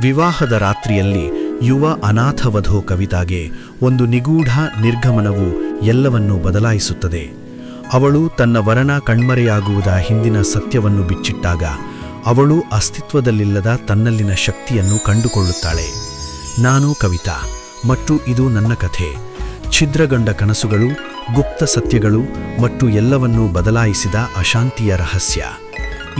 ವಿವಾಹದ ರಾತ್ರಿಯಲ್ಲಿ ಯುವ ಅನಾಥವಧೋ ಕವಿತಾಗೆ ಒಂದು ನಿಗೂಢ ನಿರ್ಗಮನವು ಎಲ್ಲವನ್ನೂ ಬದಲಾಯಿಸುತ್ತದೆ. ಅವಳು ತನ್ನ ವರನ ಕಣ್ಮರೆಯಾಗುವುದ ಹಿಂದಿನ ಸತ್ಯವನ್ನು ಬಿಚ್ಚಿಟ್ಟಾಗ, ಅವಳು ಅಸ್ತಿತ್ವದಲ್ಲಿಲ್ಲದ ತನ್ನಲ್ಲಿನ ಶಕ್ತಿಯನ್ನು ಕಂಡುಕೊಳ್ಳುತ್ತಾಳೆ. ನಾನು ಕವಿತಾ, ಮತ್ತು ಇದು ನನ್ನ ಕಥೆ. ಛಿದ್ರಗಂಡ ಕನಸುಗಳು, ಗುಪ್ತ ಸತ್ಯಗಳು, ಮತ್ತು ಎಲ್ಲವನ್ನೂ ಬದಲಾಯಿಸಿದ ಅಶಾಂತಿಯ ರಹಸ್ಯ.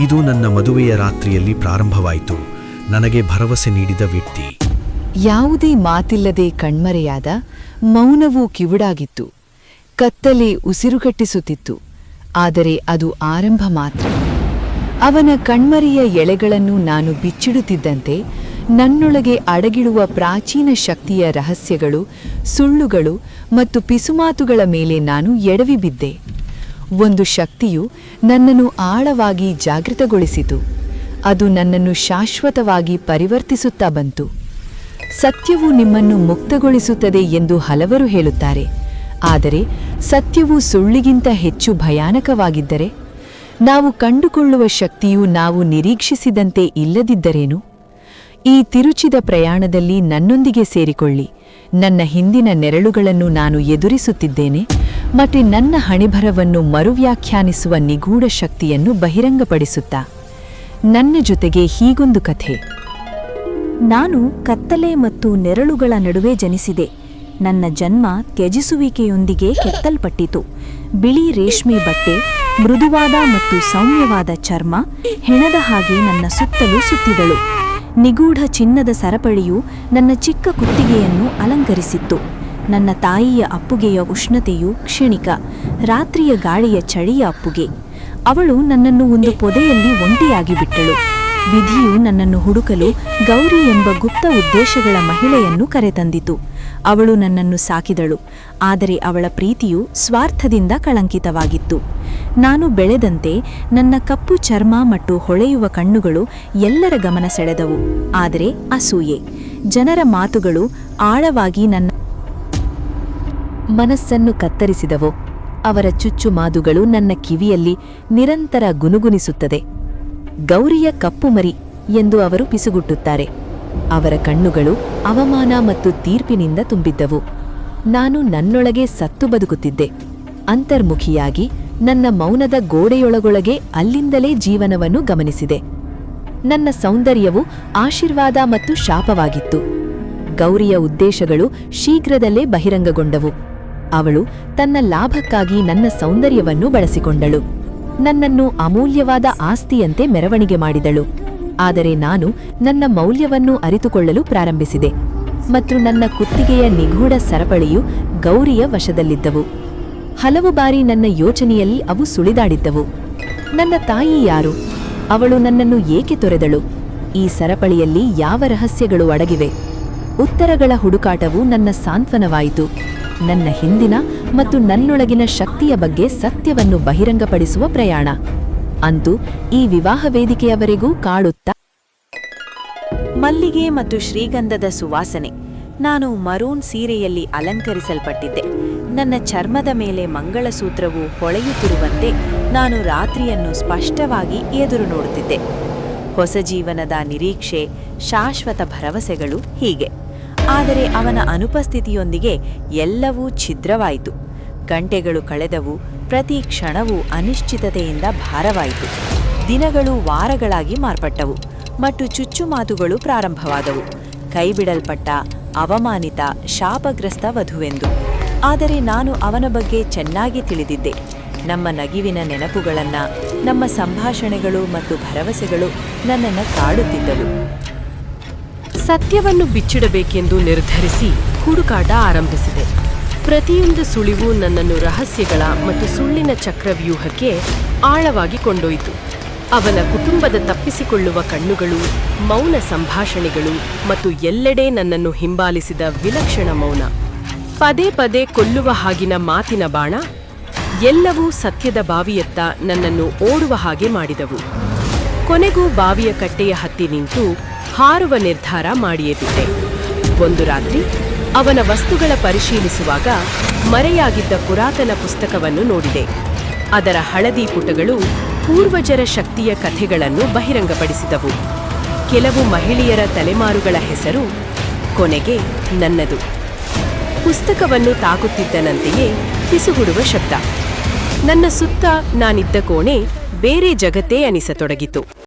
ಇದು ನನ್ನ ಮದುವೆಯ ರಾತ್ರಿಯಲ್ಲಿ ಪ್ರಾರಂಭವಾಯಿತು. ನನಗೆ ಭರವಸೆ ನೀಡಿದ ವ್ಯಕ್ತಿ. ಯಾವುದೇ ಮಾತಿಲ್ಲದೆ ಕಣ್ಮರೆಯಾದ ಮೌನವು ಕಿವುಡಾಗಿತ್ತು. ಕತ್ತಲೆ ಉಸಿರುಗಟ್ಟಿಸುತ್ತಿತ್ತು. ಆದರೆ ಅದು ಆರಂಭ ಮಾತ್ರ. ಅವನ ಕಣ್ಮರೆಯ ಎಳೆಗಳನ್ನು ನಾನು ಬಿಚ್ಚಿಡುತ್ತಿದ್ದಂತೆ ನನ್ನೊಳಗೆ ಅಡಗಿಡುವ ಪ್ರಾಚೀನ ಶಕ್ತಿಯ ರಹಸ್ಯಗಳು, ಸುಳ್ಳುಗಳು ಮತ್ತು ಪಿಸುಮಾತುಗಳ ಮೇಲೆ ನಾನು ಎಡವಿ ಬಿದ್ದೆ. ಒಂದು ಶಕ್ತಿಯು ನನ್ನನ್ನು ಆಳವಾಗಿ ಜಾಗೃತಗೊಳಿಸಿತು. ಅದು ನನ್ನನ್ನು ಶಾಶ್ವತವಾಗಿ ಪರಿವರ್ತಿಸುತ್ತಾ ಬಂತು. ಸತ್ಯವು ನಿಮ್ಮನ್ನು ಮುಕ್ತಗೊಳಿಸುತ್ತದೆ ಎಂದು ಹಲವರು ಹೇಳುತ್ತಾರೆ. ಆದರೆ ಸತ್ಯವು ಸುಳ್ಳಿಗಿಂತ ಹೆಚ್ಚು ಭಯಾನಕವಾಗಿದ್ದರೆ? ನಾವು ಕಂಡುಕೊಳ್ಳುವ ಶಕ್ತಿಯು ನಾವು ನಿರೀಕ್ಷಿಸಿದಂತೆ ಇಲ್ಲದಿದ್ದರೇನು? ಈ ತಿರುಚಿದ ಪ್ರಯಾಣದಲ್ಲಿ ನನ್ನೊಂದಿಗೆ ಸೇರಿಕೊಳ್ಳಿ. ನನ್ನ ಹಿಂದಿನ ನೆರಳುಗಳನ್ನು ನಾನು ಎದುರಿಸುತ್ತಿದ್ದೇನೆ. ಮತ್ತು ನನ್ನ ಹಣಿಭರವನ್ನು ಮರುವ್ಯಾಖ್ಯಾನಿಸುವ ನಿಗೂಢ ಶಕ್ತಿಯನ್ನು ಬಹಿರಂಗಪಡಿಸುತ್ತಾ. ನನ್ನ ಜೊತೆಗೆ ಹೀಗೊಂದು ಕಥೆ. ನಾನು ಕತ್ತಲೆ ಮತ್ತು ನೆರಳುಗಳ ನಡುವೆ ಜನಿಸಿದೆ. ನನ್ನ ಜನ್ಮ ತ್ಯಜಿಸುವಿಕೆಯೊಂದಿಗೆ ಕೆತ್ತಲ್ಪಟ್ಟಿತು. ಬಿಳಿ ರೇಷ್ಮೆ ಬಟ್ಟೆ, ಮೃದುವಾದ ಮತ್ತು ಸೌಮ್ಯವಾದ ಚರ್ಮ ಹೆಣದ ಹಾಗೆ ನನ್ನ ಸುತ್ತಲೂ ಸುತ್ತಿದಳು. ನಿಗೂಢ ಚಿನ್ನದ ಸರಪಳಿಯು ನನ್ನ ಚಿಕ್ಕ ಕುತ್ತಿಗೆಯನ್ನು ಅಲಂಕರಿಸಿತ್ತು. ನನ್ನ ತಾಯಿಯ ಅಪ್ಪುಗೆಯ ಉಷ್ಣತೆಯು ಕ್ಷಣಿಕ, ರಾತ್ರಿಯ ಗಾಳಿಯ ಚಳಿಯ ಅಪ್ಪುಗೆ. ಅವಳು ನನ್ನನ್ನು ಒಂದು ಪೊದೆಯಲ್ಲಿ ಒಂಟಿಯಾಗಿ ಬಿಟ್ಟಳು. ವಿಧಿಯು ನನ್ನನ್ನು ಹುಡುಕಲು ಗೌರಿ ಎಂಬ ಗುಪ್ತ ಉದ್ದೇಶಗಳ ಮಹಿಳೆಯನ್ನು ಕರೆತಂದಿತು. ಅವಳು ನನ್ನನ್ನು ಸಾಕಿದಳು. ಆದರೆ ಅವಳ ಪ್ರೀತಿಯು ಸ್ವಾರ್ಥದಿಂದ ಕಳಂಕಿತವಾಗಿತ್ತು. ನಾನು ಬೆಳೆದಂತೆ ನನ್ನ ಕಪ್ಪು ಚರ್ಮ ಮತ್ತು ಹೊಳೆಯುವ ಕಣ್ಣುಗಳು ಎಲ್ಲರ ಗಮನ ಸೆಳೆದವು. ಆದರೆ ಅಸೂಯೆ. ಜನರ ಮಾತುಗಳು ಆಳವಾಗಿ ನನ್ನ ಮನಸ್ಸನ್ನು ಕತ್ತರಿಸಿದವೋ. ಅವರ ಚುಚ್ಚು ಮಾದುಗಳು ನನ್ನ ಕಿವಿಯಲ್ಲಿ ನಿರಂತರ ಗುನುಗುನಿಸುತ್ತದೆ. ಗೌರಿಯ ಕಪ್ಪು ಮರಿ ಎಂದು ಅವರು ಪಿಸುಗುಟ್ಟುತ್ತಾರೆ. ಅವರ ಕಣ್ಣುಗಳು ಅವಮಾನ ಮತ್ತು ತೀರ್ಪಿನಿಂದ ತುಂಬಿದ್ದವು. ನಾನು ನನ್ನೊಳಗೆ ಸತ್ತು ಬದುಕುತ್ತಿದ್ದೆ. ಅಂತರ್ಮುಖಿಯಾಗಿ ನನ್ನ ಮೌನದ ಗೋಡೆಯೊಳಗೊಳಗೆ ಅಲ್ಲಿಂದಲೇ ಜೀವನವನ್ನು ಗಮನಿಸಿದೆ. ನನ್ನ ಸೌಂದರ್ಯವು ಆಶೀರ್ವಾದ ಮತ್ತು ಶಾಪವಾಗಿತ್ತು. ಗೌರಿಯ ಉದ್ದೇಶಗಳು ಶೀಘ್ರದಲ್ಲೇ ಬಹಿರಂಗಗೊಂಡವು. ಅವಳು ತನ್ನ ಲಾಭಕ್ಕಾಗಿ ನನ್ನ ಸೌಂದರ್ಯವನ್ನು ಬಳಸಿಕೊಂಡಳು. ನನ್ನನ್ನು ಅಮೂಲ್ಯವಾದ ಆಸ್ತಿಯಂತೆ ಮೆರವಣಿಗೆ ಮಾಡಿದಳು. ಆದರೆ ನಾನು ನನ್ನ ಮೌಲ್ಯವನ್ನು ಅರಿತುಕೊಳ್ಳಲು ಪ್ರಾರಂಭಿಸಿದೆ. ಮತ್ತು ನನ್ನ ಕುತ್ತಿಗೆಯ ನಿಗೂಢ ಸರಪಳಿಯು ಗೌರಿಯ ವಶದಲ್ಲಿದ್ದವು. ಹಲವು ಬಾರಿ ನನ್ನ ಯೋಚನೆಯಲ್ಲಿ ಅವು ಸುಳಿದಾಡಿದ್ದವು. ನನ್ನ ತಾಯಿ ಯಾರು? ಅವಳು ನನ್ನನ್ನು ಏಕೆ ತೊರೆದಳು? ಈ ಸರಪಳಿಯಲ್ಲಿ ಯಾವ ರಹಸ್ಯಗಳು ಅಡಗಿವೆ? ಉತ್ತರಗಳ ಹುಡುಕಾಟವು ನನ್ನ ಸಾಂತ್ವನವಾಯಿತು. ನನ್ನ ಹಿಂದಿನ ಮತ್ತು ನನ್ನೊಳಗಿನ ಶಕ್ತಿಯ ಬಗ್ಗೆ ಸತ್ಯವನ್ನು ಬಹಿರಂಗಪಡಿಸುವ ಪ್ರಯಾಣ. ಅಂತೂ ಈ ವಿವಾಹ ವೇದಿಕೆಯವರೆಗೂ ಕಾಡುತ್ತಾ ಮಲ್ಲಿಗೆ ಮತ್ತು ಶ್ರೀಗಂಧದ ಸುವಾಸನೆ. ನಾನು ಮರೂನ್ ಸೀರೆಯಲ್ಲಿ ಅಲಂಕರಿಸಲ್ಪಟ್ಟಿದ್ದೆ. ನನ್ನ ಚರ್ಮದ ಮೇಲೆ ಮಂಗಳಸೂತ್ರವು ಹೊಳೆಯುತ್ತಿರುವಂತೆ ನಾನು ರಾತ್ರಿಯನ್ನು ಸ್ಪಷ್ಟವಾಗಿ ಎದುರು ನೋಡುತ್ತಿದ್ದೆ. ಹೊಸ ಜೀವನದ ನಿರೀಕ್ಷೆ, ಶಾಶ್ವತ ಭರವಸೆಗಳು ಹೀಗೆ. ಆದರೆ ಅವನ ಅನುಪಸ್ಥಿತಿಯೊಂದಿಗೆ ಎಲ್ಲವೂ ಛಿದ್ರವಾಯಿತು. ಗಂಟೆಗಳು ಕಳೆದವು, ಪ್ರತಿ ಕ್ಷಣವೂ ಅನಿಶ್ಚಿತತೆಯಿಂದ ಭಾರವಾಯಿತು. ದಿನಗಳು ವಾರಗಳಾಗಿ ಮಾರ್ಪಟ್ಟವು, ಮತ್ತು ಚುಚ್ಚುಮಾತುಗಳು ಪ್ರಾರಂಭವಾದವು. ಕೈಬಿಡಲ್ಪಟ್ಟ, ಅವಮಾನಿತ, ಶಾಪಗ್ರಸ್ತ ವಧುವೆಂದು. ಆದರೆ ನಾನು ಅವನ ಬಗ್ಗೆ ಚೆನ್ನಾಗಿ ತಿಳಿದಿದ್ದೆ. ನಮ್ಮ ನಗಿವಿನ ನೆನಪುಗಳನ್ನು, ನಮ್ಮ ಸಂಭಾಷಣೆಗಳು ಮತ್ತು ಭರವಸೆಗಳು ನನ್ನನ್ನು ಕಾಡುತ್ತಿದ್ದವು. ಸತ್ಯವನ್ನು ಬಿಚ್ಚಿಡಬೇಕೆಂದು ನಿರ್ಧರಿಸಿ ಹುಡುಕಾಟ ಆರಂಭಿಸಿದೆ. ಪ್ರತಿಯೊಂದು ಸುಳಿವು ನನ್ನನ್ನು ರಹಸ್ಯಗಳ ಮತ್ತು ಸುಳ್ಳಿನ ಚಕ್ರವ್ಯೂಹಕ್ಕೆ ಆಳವಾಗಿ ಕೊಂಡೊಯ್ತು. ಅವನ ಕುಟುಂಬದ ತಪ್ಪಿಸಿಕೊಳ್ಳುವ ಕಣ್ಣುಗಳು, ಮೌನ ಸಂಭಾಷಣೆಗಳು ಮತ್ತು ಎಲ್ಲೆಡೆ ನನ್ನನ್ನು ಹಿಂಬಾಲಿಸಿದ ವಿಲಕ್ಷಣ ಮೌನ. ಪದೇ ಪದೇ ಕೊಲ್ಲುವ ಹಾಗಿನ ಮಾತಿನ ಬಾಣ, ಎಲ್ಲವೂ ಸತ್ಯದ ಬಾವಿಯತ್ತ ನನ್ನನ್ನು ಓಡುವ ಹಾಗೆ ಮಾಡಿದವು. ಕೊನೆಗೂ ಬಾವಿಯ ಕಟ್ಟೆಯ ಹತ್ತಿ ನಿಂತು ಹಾರುವ ನಿರ್ಧಾರ ಮಾಡಿಯೇ ಒಂದು ರಾತ್ರಿ ಅವನ ವಸ್ತುಗಳ ಪರಿಶೀಲಿಸುವಾಗ ಮರೆಯಾಗಿದ್ದ ಪುರಾತನ ಪುಸ್ತಕವನ್ನು ನೋಡಿದೆ. ಅದರ ಹಳದಿ ಪುಟಗಳು ಪೂರ್ವಜರ ಶಕ್ತಿಯ ಕಥೆಗಳನ್ನು ಬಹಿರಂಗಪಡಿಸಿದವು. ಕೆಲವು ಮಹಿಳೆಯರ ತಲೆಮಾರುಗಳ ಹೆಸರು ಕೊನೆಗೆ ನನ್ನದು. ಪುಸ್ತಕವನ್ನು ತಾಕುತ್ತಿದ್ದನಂತೆಯೇ ಪಿಸುಗುಡುವ ಶಬ್ದ. ನನ್ನ ಸುತ್ತ ನಾನಿದ್ದ ಕೋಣೆ ಬೇರೆ ಜಗತ್ತೇ ಅನಿಸತೊಡಗಿತು.